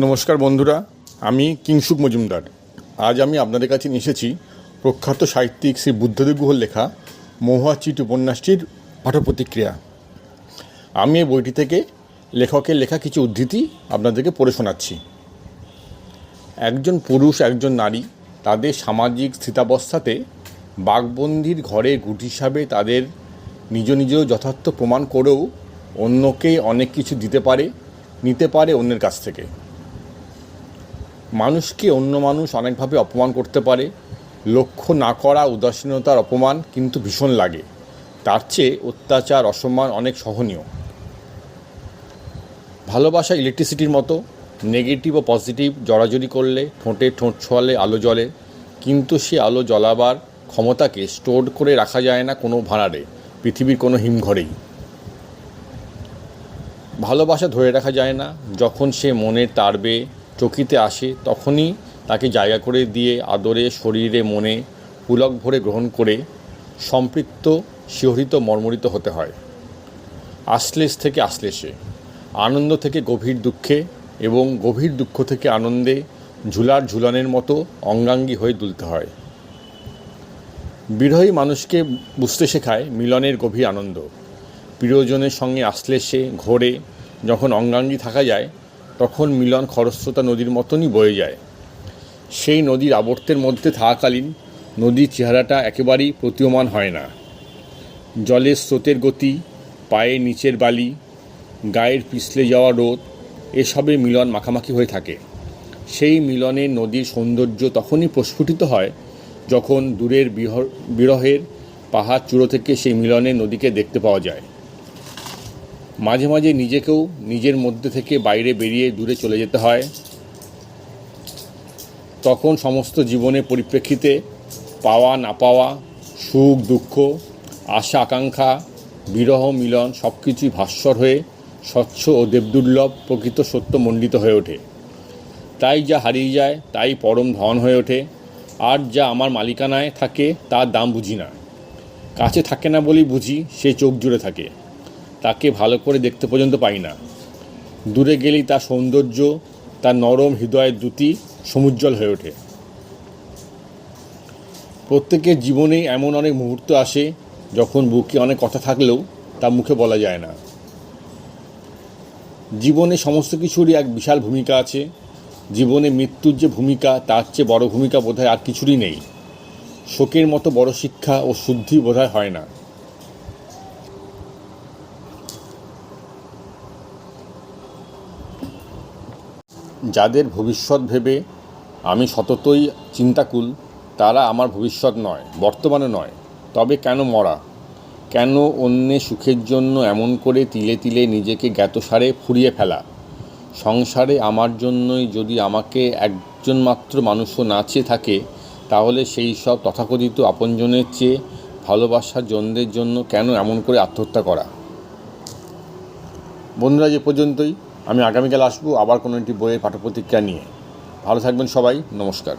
নমস্কার বন্ধুরা, আমি কিংসুক মজুমদার। আজ আমি আপনাদের কাছে এসেছি প্রখ্যাত সাহিত্যিক শ্রী বুদ্ধদেব গুহর লেখা মহুয়া চিট উপন্যাসটির পাঠপ্রতিক্রিয়া। আমি এই বইটি থেকে লেখকের লেখা কিছু উদ্ধৃতি আপনাদেরকে পড়ে শোনাচ্ছি। একজন পুরুষ, একজন নারী তাদের সামাজিক স্থিতাবস্থাতে বাঘবন্দির ঘরে গুটি হিসাবে তাদের নিজ নিজ যথার্থ প্রমাণ করেও অন্যকে অনেক কিছু দিতে পারে, নিতে পারে অন্যের কাছ থেকে। মানুষকে অন্য মানুষ অনেকভাবে অপমান করতে পারে। লক্ষ্য না করা উদাসীনতার অপমান কিন্তু ভীষণ লাগে। তার চেয়ে অত্যাচার, অসম্মান অনেক সহনীয়। ভালোবাসা ইলেকট্রিসিটির মতো। নেগেটিভ ও পজিটিভ জড়াজড়ি করলে, ঠোঁটে ঠোঁট ছোঁয়ালে আলো জ্বলে। কিন্তু সে আলো জ্বলাবার ক্ষমতাকে স্টোর করে রাখা যায় না কোনো ভাড়ারে। পৃথিবীর কোনো হিমঘরেই। ভালোবাসা ধরে রাখা যায় না। যখন সে মনের তার বেয়ে চকিতে আসে, তখনই তাকে জায়গা করে দিয়ে আদরে, শরীরে, মনে পুলক ভরে গ্রহণ করে সম্পৃক্ত, শিহরিত, মর্মরিত হতে হয়। আশ্লেষ থেকে আশ্লেষে, আনন্দ থেকে গভীর দুঃখে এবং গভীর দুঃখ থেকে আনন্দে ঝুলার ঝুলানের মতো অঙ্গাঙ্গী হয়ে দুলতে হয়। বিরহী মানুষকে বুঝতে শেখায় মিলনের গভীর আনন্দ। প্রিয়জনের সঙ্গে আশ্লেষে, ঘোরে যখন অঙ্গাঙ্গী থাকা যায় তখন মিলন খরস্রোতা নদীর মতনই বয়ে যায়। সেই নদীর আবর্তের মধ্যে থাকাকালীন নদীর চেহারাটা একেবারেই প্রতীয়মান হয় না। জলের স্রোতের গতি, পায়ের নিচের বালি, গায়ের পিছলে যাওয়া রোদ, এসবে মিলন মাখামাখি হয়ে থাকে। সেই মিলনে নদীর সৌন্দর্য তখনই প্রস্ফুটিত হয় যখন দূরের বিরহের পাহাড় চূড়ো থেকে সেই মিলনে নদীকে দেখতে পাওয়া যায়। মাঝে মাঝে নিজেকেও নিজের মধ্যে থেকে বাইরে বেরিয়ে দূরে চলে যেতে হয়। তখন সমস্ত জীবনের পরিপ্রেক্ষিতে পাওয়া, না পাওয়া, সুখ, দুঃখ, আশা, আকাঙ্ক্ষা, বিরহ, মিলন সব কিছুই ভাস্বর হয়ে স্বচ্ছ ও দেবদুর্লভ প্রকৃত সত্য মণ্ডিত হয়ে ওঠে। তাই যা হারিয়ে যায়, তাই পরম ধন হয়ে ওঠে। আর যা আমার মালিকানায় থাকে তার দাম বুঝি না। কাছে থাকে না বলেই বুঝি, সে চোখ জুড়ে থাকে। তাকে ভালো করে দেখতে পর্যন্ত পাই না। দূরে গেলেই তার সৌন্দর্য, তার নরম হৃদয়ের দ্যুতি সমুজ্জ্বল হয়ে ওঠে। প্রত্যেকের জীবনেই এমন অনেক মুহূর্ত আসে, যখন বুকে অনেক কথা থাকলেও তা মুখে বলা যায় না। জীবনে সমস্ত কিছুরই এক বিশাল ভূমিকা আছে। জীবনে মৃত্যুর যে ভূমিকা, তার চেয়ে বড় ভূমিকা বোধহয় আর কিছুরই নেই। শোকের মতো বড় শিক্ষা ও শুদ্ধি বোধহয় হয় না। যাদের ভবিষ্যৎ ভেবে আমি সততই চিন্তাকুল, তারা আমার ভবিষ্যৎ নয়, বর্তমানে নয়। তবে কেন মরা? কেন অন্যের সুখের জন্য এমন করে তিলে তিলে নিজেকে জ্ঞাতসারে ফুরিয়ে ফেলা? সংসারে আমার জন্যই যদি আমাকে একজন মাত্র মানুষও না চেয়ে থাকে, তাহলে সেই সব তথাকথিত আপনজনের চেয়ে ভালোবাসার জনদের জন্য কেন এমন করে আত্মহত্যা করা? বন্ধুরা যে পর্যন্তই। আমি আগামীকাল আসব আবার কোনো একটি বইয়ের পাঠ্যপ্রতিক্রিয়া নিয়ে। ভালো থাকবেন সবাই নমস্কার।